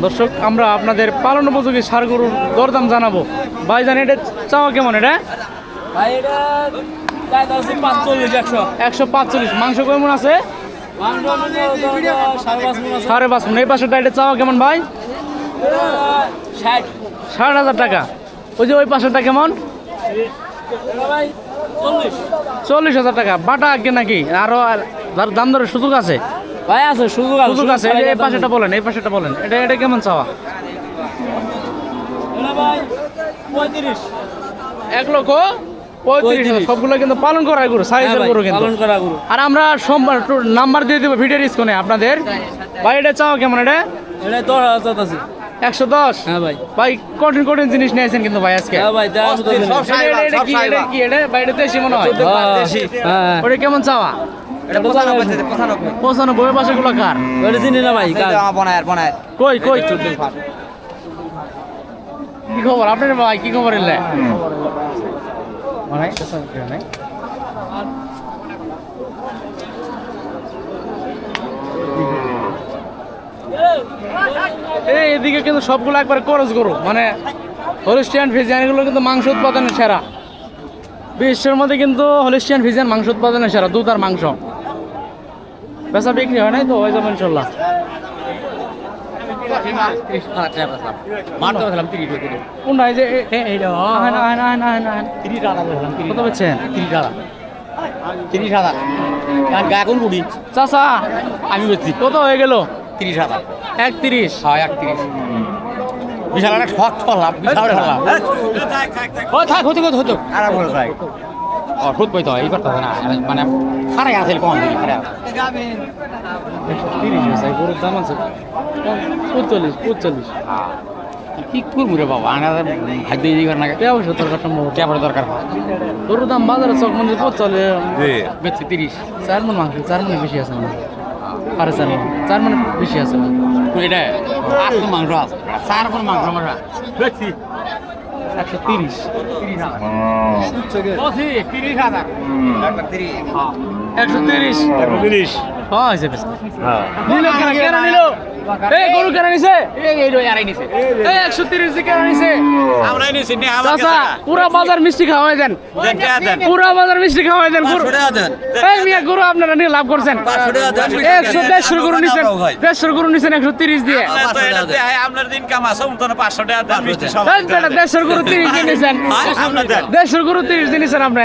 দর্শক আমরা আপনাদের পালন উপযোগী সার গরুর দরদাম জানাব। ভাইজান এটা চাওয়া কেমন এটা? ভাই একশো। পাঁচচল্লিশ। মাংস কেমন আছে? মনে সাড়ে পাঁচ মন এই পাশেটা এটা চাওয়া কেমন ভাই? ষাট। হাজার টাকা। ওই যে ওই পাশেরটা কেমন? চল্লিশ। হাজার টাকা। বাটা আগে নাকি? আরও আর- দাম দরের সুযোগ আছে। ভাই আছে সুযোগ সুযোগ আছে এই পাশেটা বলেন এই পাশেটা বলেন। এটা এটা কেমন চাওয়া? এক লক্ষ পঁয়ত্রিশ সবগুলো কিন্তু পালন করা গরু সাইজের গরু কিন্তু। হ্যাঁ পালন করা গরু। আর আমরা সোমবার নাম্বার দিয়ে দেবো ভিডিওর স্ক্রিনে আপনাদের। ভাই এটা চাও কেমন এটা? এটা দশ হাজার আছে একশো দশ? হ্যাঁ ভাই। ভাই কঠিন কঠিন জিনিস নিয়েছেন কিন্তু ভাই আজকে। হ্যাঁ ভাই কি এটা কি এটা দেশি মনে হয় হ্যাঁ। ওটা কেমন চাওয়া? পঁচানব্বই পাশে গুলো কার? ওটা চিনি না ভাই কার? কই কই? কি খবর আপনার ভাই? কি খবর এলে? এদিকে কিন্তু সবগুলো একবার করজ গরু মানে হলিস্টিয়ান ফিজিয়ান এগুলো কিন্তু মাংস উৎপাদনের সেরা। বিশ্বের মধ্যে কিন্তু হলিস্টিয়ান ফিজিয়ান মাংস উৎপাদনের সেরা দুধ আর মাংস। বেচা বিক্রি হয় নাই তো হয়ে যাবে ইনশাল্লাহ। আমি বলছি কত হয়ে গেল? তিরিশ হাজার এক তিরিশ হয় একত্রিশ। বিশাল একটা ঠক ফলাম বিশাল ঠলাম ও থাক হতে হতে করে থাক ও খুদ বইতো এইবার তো না মানে খারাই আছে কম খারাই তিরিশ আছে গরুর দাম আছে পঁচল্লিশ পঁচল্লিশ কি করব রে বাবা আনা খাদ্য দিবার না ব্যবসা দরকার সম্ভব কেমন দরকার গরুর দাম বাজারে চক মন্দির পঁচল্লিশ বেচছি তিরিশ চার মন মাংস চার মনে বেশি আছে মানে আরে চার মন চার মনে বেশি আছে মানে এটা আটশো মাংস আছে চার পর মাংস আমার বেচছি একশো তিরিশ। তিরিশ। হাজার একশো তিরিশ। তিরিশ। হ্যাঁ হয়েছে বেশ। কেন কেন নিল? এই গরু কেন নিছে? এই একশো তিরিশ কেন নিছে? আমরাই নিছি চাচা পুরা বাজার মিষ্টি খাওয়াই দেন। পুরা বাজার মিষ্টি খাওয়াই দেন গরু এই মিয়া গরু আপনারা নিয়ে লাভ করছেন। একশো দেড়শো গরু নিছেন দেড়শো গরু নিছেন একশো তিরিশ দিয়ে আপনার দিন কাম আছে পাঁচশো টাকা দেন। মিষ্টি সব দেড়শো গরু তিরিশ দিয়ে নিছেন। আপনার দেড়শো গরু তিরিশ দিয়ে নিছেন আপনি।